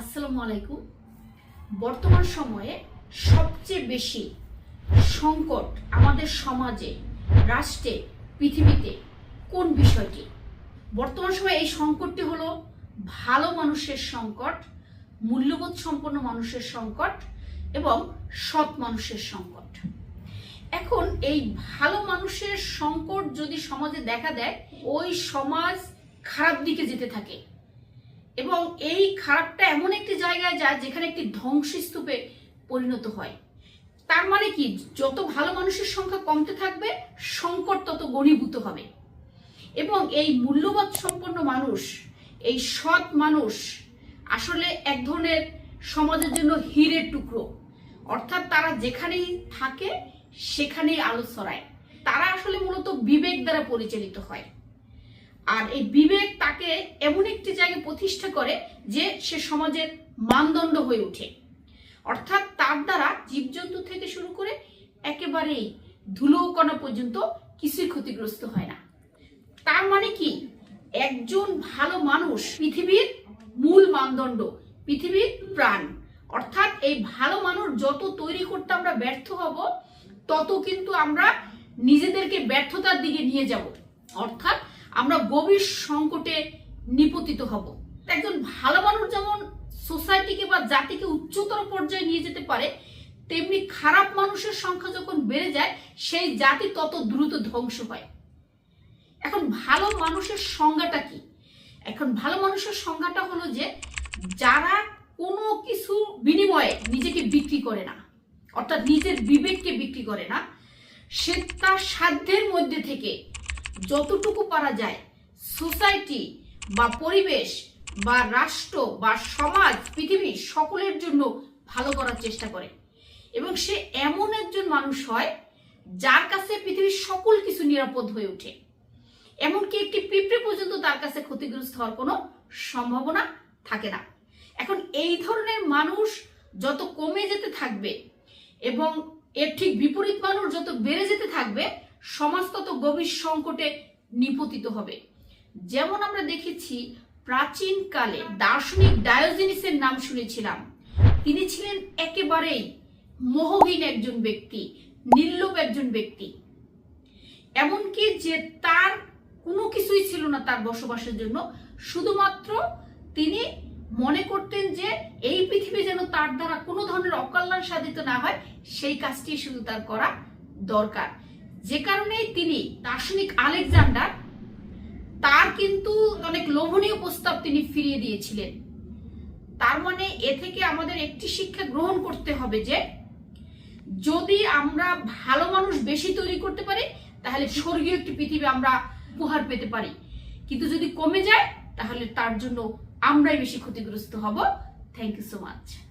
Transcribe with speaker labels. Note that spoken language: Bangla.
Speaker 1: আসসালামু আলাইকুম। বর্তমান সময়ে সবচেয়ে বেশি সংকট আমাদের সমাজে, রাষ্ট্রে, পৃথিবীতে কোন বিষয়টি? বর্তমান সময়ে এই সংকটটি হলো ভালো মানুষের সংকট, মূল্যবোধ সম্পন্ন মানুষের সংকট এবং সৎ মানুষের সংকট। এখন এই ভালো মানুষের সংকট যদি সমাজে দেখা দেয়, ওই সমাজ খারাপ দিকে যেতে থাকে। এবং এই খারাপটা এমন একটি জায়গায় যায় যেখানে একটি ধ্বংসস্তূপে পরিণত হয়। তার মানে কি? যত ভালো মানুষের সংখ্যা কমতে থাকবে, সংকট তত গণীভূত হবে। এবং এই মূল্যবোধ সম্পন্ন মানুষ, এই সৎ মানুষ আসলে এক ধরনের সমাজের জন্য হীরের টুকরো। অর্থাৎ তারা যেখানেই থাকে, সেখানেই আলো ছড়ায়। তারা আসলে মূলত বিবেক দ্বারা পরিচালিত হয়। আর এই বিবেক তাকে এমন একটি জায়গায় প্রতিষ্ঠা করে যে সে সমাজের মানদণ্ড হয়ে ওঠে। অর্থাৎ তার দ্বারা জীবজন্তু থেকে শুরু করে একেবারেই ধুলো কণা পর্যন্ত কিছুই ক্ষতিগ্রস্ত হয় না। তার মানে কি? একজন ভালো মানুষ পৃথিবীর মূল মানদণ্ড, পৃথিবীর প্রাণ। অর্থাৎ এই ভালো মানুষ যত তৈরি করতে আমরা ব্যর্থ হব, তত কিন্তু আমরা নিজেদেরকে ব্যর্থতার দিকে নিয়ে যাব। অর্থাৎ আমরা গভীর সংকটে নিপতিত হব। একজন ভালো মানুষ যেমন সোসাইটিকে বা জাতিকে উচ্চতর পর্যায়ে নিয়ে যেতে পারে, তেমনি খারাপ মানুষের সংখ্যা যখন বেড়ে যায়, সেই জাতি তত দ্রুত ধ্বংস হয়। এখন ভালো মানুষের সংজ্ঞাটা কি? এখন ভালো মানুষের সংজ্ঞাটা হলো যে, যারা কোনো কিছু বিনিময়ে নিজেকে বিক্রি করে না, অর্থাৎ নিজের বিবেককে বিক্রি করে না, সে তার সাধ্যের মধ্যে থেকে যতটুকু পারা যায়, সোসাইটি বা পরিবেশ বা রাষ্ট্র বা সমাজ, পৃথিবী সকলের জন্য ভালো করার চেষ্টা করে। এবং সে এমন একজন মানুষ হয়, যার কাছে পৃথিবীর সকল কিছু নিরাপদ হয়ে ওঠে। এমনকি একটি পিঁপড়ে পর্যন্ত তার কাছে ক্ষতিগ্রস্ত হওয়ার কোনো সম্ভাবনা থাকে না। এখন এই ধরনের মানুষ যত কমে যেতে থাকবে এবং এর ঠিক বিপরীত মানুষ যত বেড়ে যেতে থাকবে সমাজ তত গভীর সংকটে নিপতিত হবে। যেমন আমরা দেখেছি প্রাচীন কালে দার্শনিক ডায়োজিনিসের নাম শুনেছিলাম। তিনি ছিলেন একেবারেই মোহহীন একজন ব্যক্তি নির্লোভ একজন ব্যক্তি। এমনকি যে তার কোনো কিছুই ছিল না তার বসবাসের জন্য, শুধুমাত্র তিনি মনে করতেন যে এই পৃথিবী যেন তার দ্বারা কোনো ধরনের অকল্যাণ সাধিত না হয়, সেই কাজটি শুধু তার করা দরকার। যে কারণেই তিনি দার্শনিক আলেকজান্ডার, তার কিন্তু অনেক লোভনীয় প্রস্তাব তিনি ফিরিয়ে দিয়েছিলেন। তার মানে এ থেকে আমাদের একটি শিক্ষা গ্রহণ করতে হবে যে, যদি আমরা ভালো মানুষ বেশি তৈরি করতে পারি, তাহলে স্বর্গীয় একটি পৃথিবী আমরা উপহার পেতে পারি। কিন্তু যদি কমে যায়, তাহলে তার জন্য আমরাই বেশি ক্ষতিগ্রস্ত হব। Thank you so much